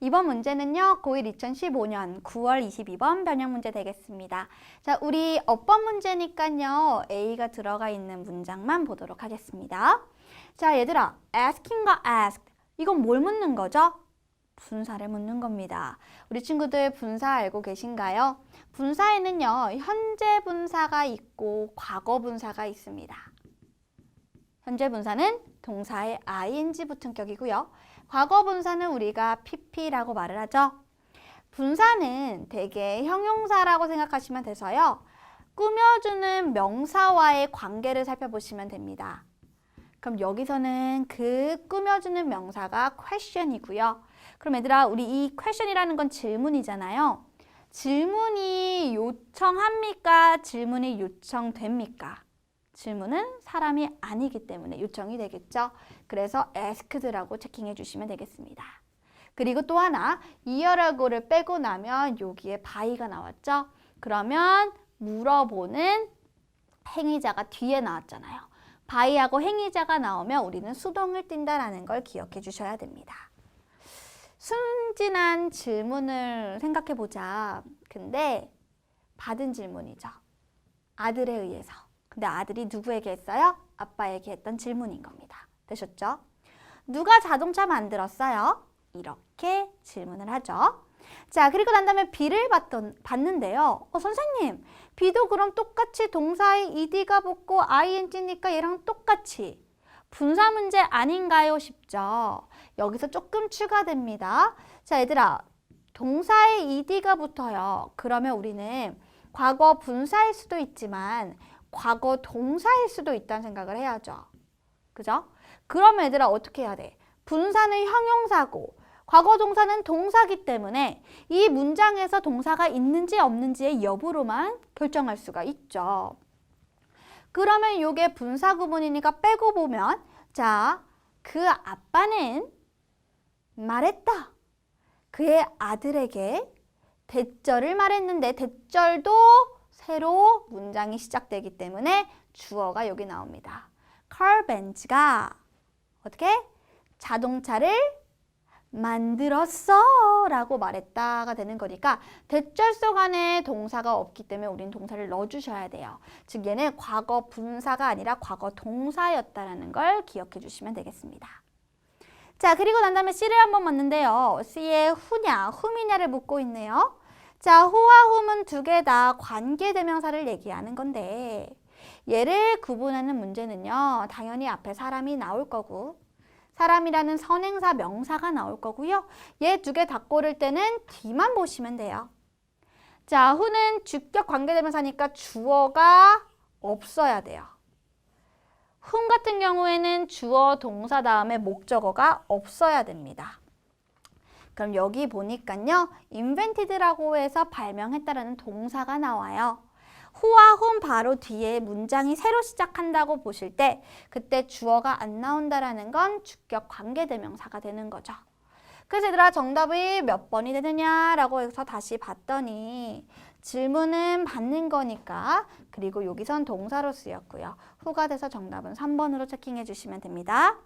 이번 문제는요, 고1 2015년 9월 22번 변형 문제 되겠습니다. 자, 우리 어법 문제니까요, A가 들어가 있는 문장만 보도록 하겠습니다. 자, 얘들아, asking과 asked. 이건 뭘 묻는 거죠? 분사를 묻는 겁니다. 우리 친구들 분사 알고 계신가요? 분사에는요, 현재 분사가 있고 과거 분사가 있습니다. 현재 분사는 동사의 ing 붙은 격이고요. 과거 분사는 우리가 pp라고 말을 하죠. 분사는 대개 형용사라고 생각하시면 돼서요. 꾸며주는 명사와의 관계를 살펴보시면 됩니다. 그럼 여기서는 그 꾸며주는 명사가 question이고요. 그럼 얘들아, 우리 이 question이라는 건 질문이잖아요. 질문이 요청합니까? 질문이 요청됩니까? 질문은 사람이 아니기 때문에 요청이 되겠죠. 그래서 asked라고 체킹해 주시면 되겠습니다. 그리고 또 하나, 이어라고를 빼고 나면 여기에 by가 나왔죠. 그러면 물어보는 행위자가 뒤에 나왔잖아요. by하고 행위자가 나오면 우리는 수동을 띈다라는 걸 기억해 주셔야 됩니다. 순진한 질문을 생각해 보자. 근데 받은 질문이죠. 아들에 의해서. 근데 아들이 누구에게 했어요? 아빠에게 했던 질문인 겁니다. 되셨죠? 누가 자동차 만들었어요? 이렇게 질문을 하죠. 자, 그리고 난 다음에 B를 받던, 받는데요. 어, 선생님, B도 그럼 똑같이 동사에 ed가 붙고 ing니까 얘랑 똑같이 분사 문제 아닌가요? 싶죠. 여기서 조금 추가됩니다. 자, 얘들아, 동사에 ed가 붙어요. 그러면 우리는 과거 분사일 수도 있지만 과거 동사일 수도 있다는 생각을 해야죠. 그죠? 그러면 얘들아 어떻게 해야 돼? 분사는 형용사고 과거 동사는 동사기 때문에 이 문장에서 동사가 있는지 없는지의 여부로만 결정할 수가 있죠. 그러면 이게 분사 구문이니까 빼고 보면 자, 그 아빠는 말했다. 그의 아들에게 대절을 말했는데 대절도 새로 문장이 시작되기 때문에 주어가 여기 나옵니다. 컬 벤츠가 어떻게 자동차를 만들었어 라고 말했다가 되는 거니까 대절속 안에 동사가 없기 때문에 우린 동사를 넣어주셔야 돼요. 즉 얘는 과거 분사가 아니라 과거 동사였다는 걸 기억해 주시면 되겠습니다. 자 그리고 난 다음에 C를 한번 봤는데요. C의 후냐, 훔이냐를 묻고 있네요. 자, 후와 훔은 두 개 다 관계대명사를 얘기하는 건데 얘를 구분하는 문제는요. 당연히 앞에 사람이 나올 거고 사람이라는 선행사 명사가 나올 거고요. 얘 두 개 다 고를 때는 뒤만 보시면 돼요. 자, 후는 주격 관계대명사니까 주어가 없어야 돼요. 훔 같은 경우에는 주어 동사 다음에 목적어가 없어야 됩니다. 그럼 여기 보니까요. invented라고 해서 발명했다라는 동사가 나와요. 후와 훔 바로 뒤에 문장이 새로 시작한다고 보실 때 그때 주어가 안 나온다라는 건 주격 관계대명사가 되는 거죠. 그래서 얘들아 정답이 몇 번이 되느냐라고 해서 다시 봤더니 질문은 받는 거니까 그리고 여기선 동사로 쓰였고요. 후가 돼서 정답은 3번으로 체킹해 주시면 됩니다.